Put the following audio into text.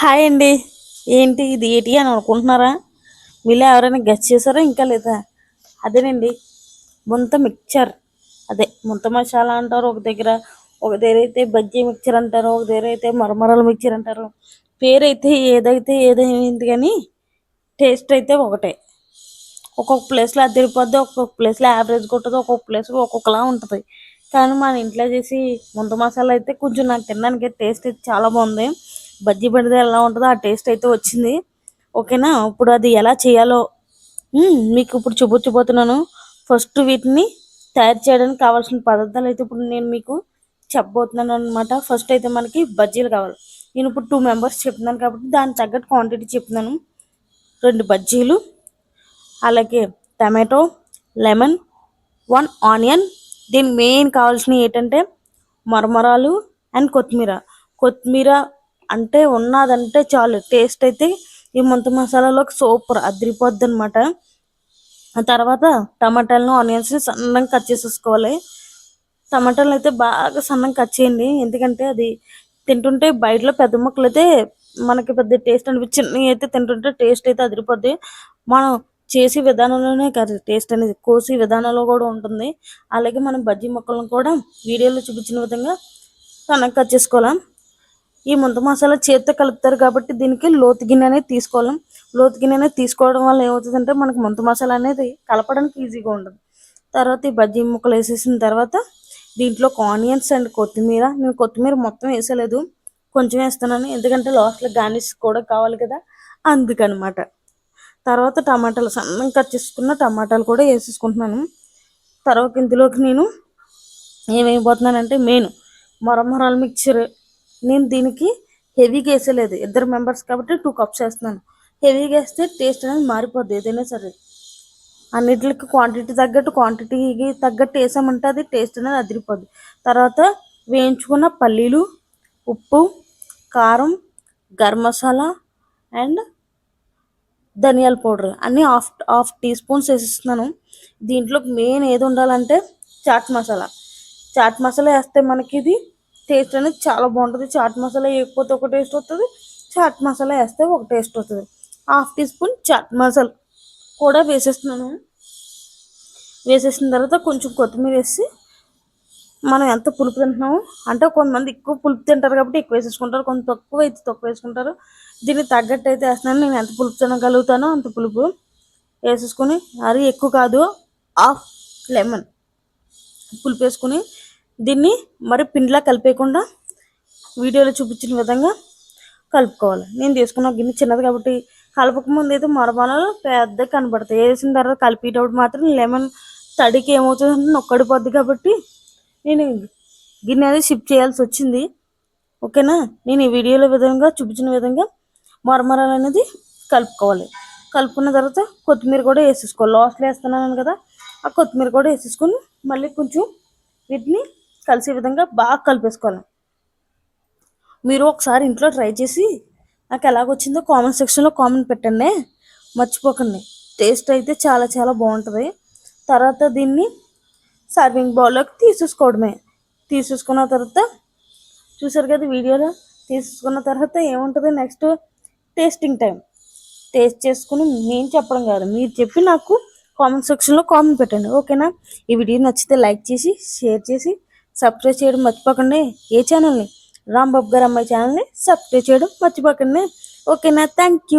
Hi అండి. ఏంటి ఇది ఏటి అని అనుకుంటున్నారా? మీలో ఎవరైనా గెస్ట్ చేశారా ఇంకా లేదా? అదేనండి. ముంత మిక్చర్. అదే ముంత మసాలా అంటారు ఒక దగ్గర ఒక దగ్గర అయితే బజ్జీ మిక్చర్ అంటారు ఒక దగ్గర అయితే మరమరాల మిక్చర్ అంటారు. పేరైతే ఏదైతే ఏదైంది కానీ టేస్ట్ అయితే ఒకటే. ఒక్కొక్క ప్లేస్లో అది ఒక్కొక్క ప్లేస్లో యావరేజ్ కొట్టదు ఒక్కొక్క ప్లేస్లో ఒక్కొక్కలా ఉంటుంది. కానీ మన ఇంట్లో చేసి ముంత మసాలా అయితే కొంచెం నాకు తినడానికి టేస్ట్ అయితే చాలా బాగుంది. బజ్జీ పెడితే ఎలా ఉంటుందో ఆ టేస్ట్ అయితే వచ్చింది. ఓకేనా? ఇప్పుడు అది ఎలా చేయాలో? మీకు ఇప్పుడు చూపించబోతున్నాను. ఫస్ట్ వీటిని తయారు చేయడానికి కావాల్సిన పదార్థాలు అయితే ఇప్పుడు నేను మీకు చెప్పబోతున్నాను అనమాట ఫస్ట్ అయితే మనకి బజ్జీలు కావాలి. నేను ఇప్పుడు టూ మెంబర్స్ చెప్తున్నాను కాబట్టి దానికి తగ్గట్టు క్వాంటిటీ చెప్తున్నాను. రెండు బజ్జీలు అలాగే టమాటో లెమన్ వన్ ఆనియన్ దీని మెయిన్ కావాల్సినవి ఏంటంటే మరమరాలు అండ్ కొత్తిమీర. కొత్తిమీర అంటే ఉన్నదంటే చాలు. టేస్ట్ అయితే ఈ ముంత మసాలాలోకి సూపర్ అదిరిపోద్ది అనమాట తర్వాత టమాటాలను ఆనియన్స్ని సన్నంగా కట్ చేసేసుకోవాలి. టమాటాలు అయితే బాగా సన్నగా కట్ చేయండి. ఎందుకంటే అది తింటుంటే బయటలో పెద్ద ముక్కలు అయితే మనకి పెద్ద టేస్ట్ అనిపించింది. అయితే తింటుంటే టేస్ట్ అయితే అదిరిపోద్ది. మనం చేసే విధానంలోనే కాదు టేస్ట్ అనేది కోసే విధానంలో కూడా ఉంటుంది. అలాగే మనం బజ్జీ మొక్కలను కూడా వీడియోలో చూపించిన విధంగా సన్నగా కట్ చేసుకోవాలి. ఈ ముంత మసాలా చేతితో కలుపుతారు కాబట్టి దీనికి లోతు గిన్నె అనేది తీసుకోవాలి. లోతు గిన్నె అనేది తీసుకోవడం వల్ల ఏమవుతుందంటే మనకు ముంత మసాలా అనేది కలపడానికి ఈజీగా ఉంటుంది తర్వాత ఈ బజ్జీ ముక్కలు వేసేసిన తర్వాత దీంట్లో ఆనియన్స్ అండ్ కొత్తిమీర. నేను కొత్తిమీర మొత్తం వేసలేదు. కొంచెం వేస్తున్నాను. ఎందుకంటే లాస్ట్లో గార్నిష్ కూడా కావాలి కదా. అందుకనమాట. తర్వాత టమాటాలు సన్నం కట్ చేసుకున్న టమాటాలు కూడా వేసేసుకుంటున్నాను. తర్వాత ఇందులోకి నేను ఏమైపోతున్నానంటే మెయిన్ మరమరాల మిక్చర్ నేను దీనికి హెవీగా వేసలేదు ఇద్దరు మెంబర్స్ కాబట్టి టూ కప్స్ వేస్తున్నాను. హెవీగా వేస్తే టేస్ట్ అనేది మారిపోద్ది ఏదైనా సరే. అన్నిటికి క్వాంటిటీ తగ్గట్టు క్వాంటిటీకి తగ్గట్టు వేసామంటే అది టేస్ట్ అనేది అదిరిపోద్ది. తర్వాత వేయించుకున్న పల్లీలు ఉప్పు కారం గరం మసాలా అండ్ ధనియాల పౌడర్ అన్నీ హాఫ్ హాఫ్ టీ స్పూన్స్ వేసిస్తున్నాను. దీంట్లో మెయిన్ ఏది ఉండాలంటే చాట్ మసాలా. చాట్ మసాలా వేస్తే మనకి ఇది టేస్ట్ అనేది చాలా బాగుంటుంది. చాట్ మసాలా వేయకపోతే ఒక టేస్ట్ వస్తుంది. చాట్ మసాలా వేస్తే ఒక టేస్ట్ వస్తుంది. Half teaspoon chaat masala కూడా వేసేస్తున్నాను. వేసేసిన తర్వాత కొంచెం కొత్తిమీర వేసి మనం ఎంత పులుపు తింటున్నామో అంటే కొంతమంది ఎక్కువ పులుపు తింటారు కాబట్టి ఎక్కువ వేసేసుకుంటారు. కొంత తక్కువ అయితే తక్కువ వేసుకుంటారు. దీనికి తగ్గట్టు అయితే వేస్తున్నాను. నేను ఎంత పులుపు తినగలుగుతానో అంత పులుపు వేసేసుకొని అది ఎక్కువ కాదు హాఫ్ లెమన్ పులుపు వేసుకొని దీన్ని మరి పిండిలా కలిపేయకుండా వీడియోలో చూపించిన విధంగా కలుపుకోవాలి. నేను తీసుకున్న గిన్నె చిన్నది కాబట్టి కలపకముందు అయితే మరమరాలు పెద్దగా కనబడతాయి. వేసిన తర్వాత కలిపేటప్పుడు మాత్రం లెమన్ తడికి ఏమవుతుందంటే నొక్కడిపోద్ది కాబట్టి నేను గిన్నె అనేది షిఫ్ట్ చేయాల్సి వచ్చింది. ఓకేనా? నేను ఈ వీడియోలో విధంగా చూపించిన విధంగా మరమరాలు అనేది కలుపుకోవాలి. కలుపుకున్న తర్వాత కొత్తిమీర కూడా వేసేసుకోవాలి. లాస్ట్లో వేస్తున్నాను కదా ఆ కొత్తిమీర కూడా వేసేసుకొని మళ్ళీ కొంచెం వీటిని కలిసే విధంగా బాగా కలిపేసుకోవాలి. మీరు ఒకసారి ఇంట్లో ట్రై చేసి నాకు ఎలాగొచ్చిందో కామెంట్ సెక్షన్లో కామెంట్ పెట్టండి. మర్చిపోకండి. టేస్ట్ అయితే చాలా చాలా బాగుంటుంది. తర్వాత దీన్ని సర్వింగ్ బౌల్లోకి తీసేసుకోవడమే. తీసేసుకున్న తర్వాత చూసారు కదా వీడియోలో? తీసుకున్న తర్వాత ఏముంటుంది? నెక్స్ట్ టేస్టింగ్ టైం టేస్ట్ చేసుకుని నేను చెప్పడం కాదు. మీరు చెప్పి నాకు కామెంట్ సెక్షన్లో కామెంట్ పెట్టండి. ఓకేనా? ఈ వీడియో నచ్చితే లైక్ చేసి షేర్ చేసి సబ్స్క్రైబ్ చేయడం మర్చిపోకండి. ఏ ఛానల్ని రాంబాబు గారు అమ్మాయి ఛానల్ని సబ్స్క్రైబ్ చేయడం మర్చిపోకండి. ఓకేనా థ్యాంక్ యూ